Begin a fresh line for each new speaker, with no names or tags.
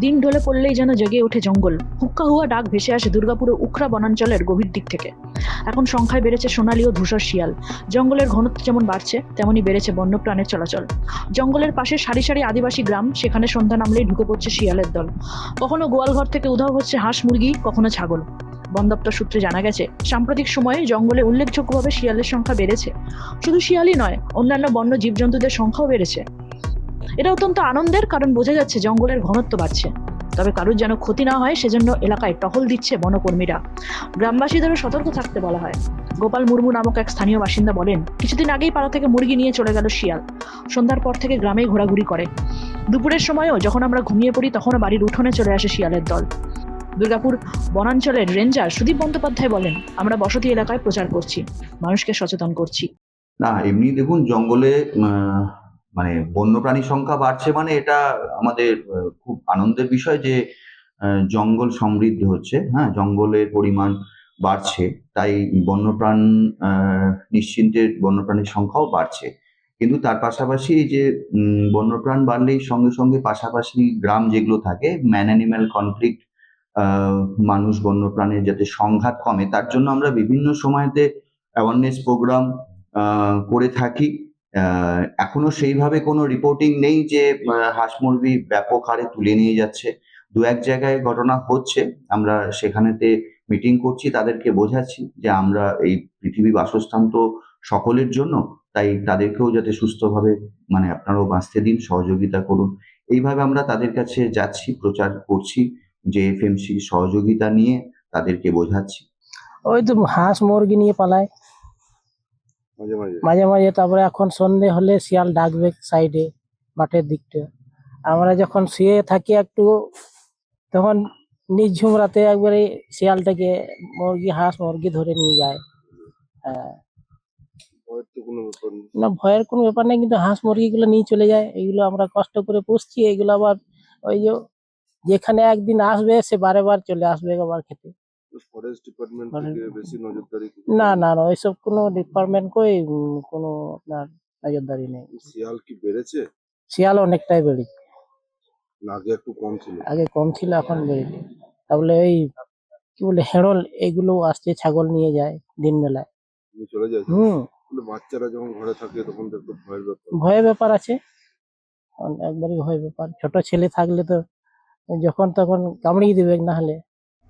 দিন ঢলে পড়লেই যেন জেগে ওঠে জঙ্গল। হুক্কা হুয়া ডাক ভেসে আসে দুর্গাপুরের উখরা বনাঞ্চলের গভীর দিক থেকে। এখন সংখ্যায় বেড়েছে সোনালী ও ধূসর শিয়াল। জঙ্গলের ঘনত্ব যেমন বাড়ছে তেমনই বেড়েছে বন্যপ্রাণের চলাচল। জঙ্গলের পাশে সারি সারি আদিবাসী গ্রাম, সেখানে সন্ধ্যা নামলেই ঢুকে পড়ছে শিয়ালের দল। কখনো গোয়ালঘর থেকে উধাও হচ্ছে হাঁস মুরগি, কখনো ছাগল। বন দপ্তর সূত্রে জানা গেছে, সাম্প্রতিক সময়ে জঙ্গলে উল্লেখযোগ্যভাবে শিয়ালের সংখ্যা বেড়েছে। শুধু শিয়ালই নয়, অন্যান্য বন্য জীবজন্তুদের সংখ্যাও বেড়েছে। এটা অত্যন্ত আনন্দের কারণ বোঝা যাচ্ছে জঙ্গলের ঘনত্ব বাড়ছে। তবে কারোর যেন ক্ষতি না হয়, সেজন্য এলাকায় টহল দিচ্ছে বনকর্মীরা। গ্রামবাসীদেরও সতর্ক থাকতে বলা হয়। গোপাল মুর্মু নামক এক স্থানীয় বাসিন্দা বলেন, কিছুদিন আগেই পাড়া থেকে মুরগি নিয়ে চলে গেল শিয়াল। সন্ধ্যার পর থেকে গ্রামে ঘোরাঘুরি করে। দুপুরের সময়ও যখন আমরা ঘুমিয়ে পড়ি, তখনও বাড়ির উঠোনে চলে আসে শিয়ালের দল। দুর্গাপুর বনাঞ্চলের রেঞ্জার সুদীপ বন্দ্যোপাধ্যায় বলেন, আমরা বসতি এলাকায় প্রচার করছি, মানুষকে সচেতন করছি।
না, এমনি দেখুন, জঙ্গলে মানে বন্যপ্রাণী সংখ্যা বাড়ছে মানে এটা আমাদের খুব আনন্দের বিষয় যে জঙ্গল সমৃদ্ধ হচ্ছে হ্যাঁ? জঙ্গলের পরিমাণ বাড়ছে, তাই বন্যপ্রাণ নিশ্চিন্তের বন্যপ্রাণীর সংখ্যাও বাড়ছে। কিন্তু তার পাশাপাশি যে বন্যপ্রাণ বাড়লেই সঙ্গে সঙ্গে পাশাপাশি গ্রাম যেগুলো থাকে ম্যান অ্যানিম্যাল কনফ্লিক্ট মানুষ বন্যপ্রাণীর যাতে সংঘাত কমে, তার জন্য আমরা বিভিন্ন সময়তে অ্যাওয়ারনেস প্রোগ্রাম করে থাকি। এখনও সেইভাবে কোনো রিপোর্টিং নেই যে হাঁস মুরগি ব্যাপক হারে তুলে নিয়ে যাচ্ছে। দু এক জায়গায় ঘটনা হচ্ছে, আমরা সেখানেতে মিটিং করছি, তাদেরকে বোঝাচ্ছি যে আমরা এই পৃথিবী বাসস্থান তো সকলের জন্য, তাই তাদেরকেও যাতে সুস্থভাবে মানে আপনারাও বাঁচতে দিন, সহযোগিতা করুন। এইভাবে আমরা তাদের কাছে যাচ্ছি, প্রচার করছি, যে এফএমসি সহযোগিতা নিয়ে তাদেরকে বোঝাচ্ছি।
ওই তো হাঁস মুরগি নিয়ে পালায়।
মাঝে মাঝে?
তারপরে এখন সন্ধে হলে শিয়াল ডাকবে সাইডে মাঠের দিকটা। আমরা যখন শুয়ে থাকি একটু তখন নিঝুম রাতে একবারে শিয়ালটাকে মুরগি হাঁস মুরগি ধরে নিয়ে যায়। হ্যাঁ। না ভয়ের কোনো ব্যাপার নেই কিন্তু হাঁস মুরগিগুলো নিয়ে চলে যায়। এগুলো আমরা কষ্ট করে পুষছি এগুলো আবার ওই যে যেখানে একদিন আসবে সে বারে বার চলে আসবে আবার খেতে।
ফরেস্ট ডিপার্টমেন্ট
মানে-
থেকে বেশি নজরদারি
না না না ওইসব কোনো ডিপার্টমেন্ট কই কোনো আপনার নজরদারি নেই।
শিয়াল কি বেড়েছে?
শিয়াল অনেকটাই বেড়েছে।
আগে একটু কম ছিল।
আগে কম ছিল এখন বেড়েছে। তাহলে এই কি বলে হেঁড়ল এগুলো আসছে ছাগল নিয়ে যায় দিন বেলায়
চলে যায়
হুম।
বাচ্চারা যখন ঘরে থাকে তখন তো একটু ভয়ের ব্যাপার।
ভয়ের ব্যাপার আছে। একবারই ভয় ব্যাপার। ছোট ছেলে থাকলে তো যখন তখন কামড়িয়ে দেবে না হলে।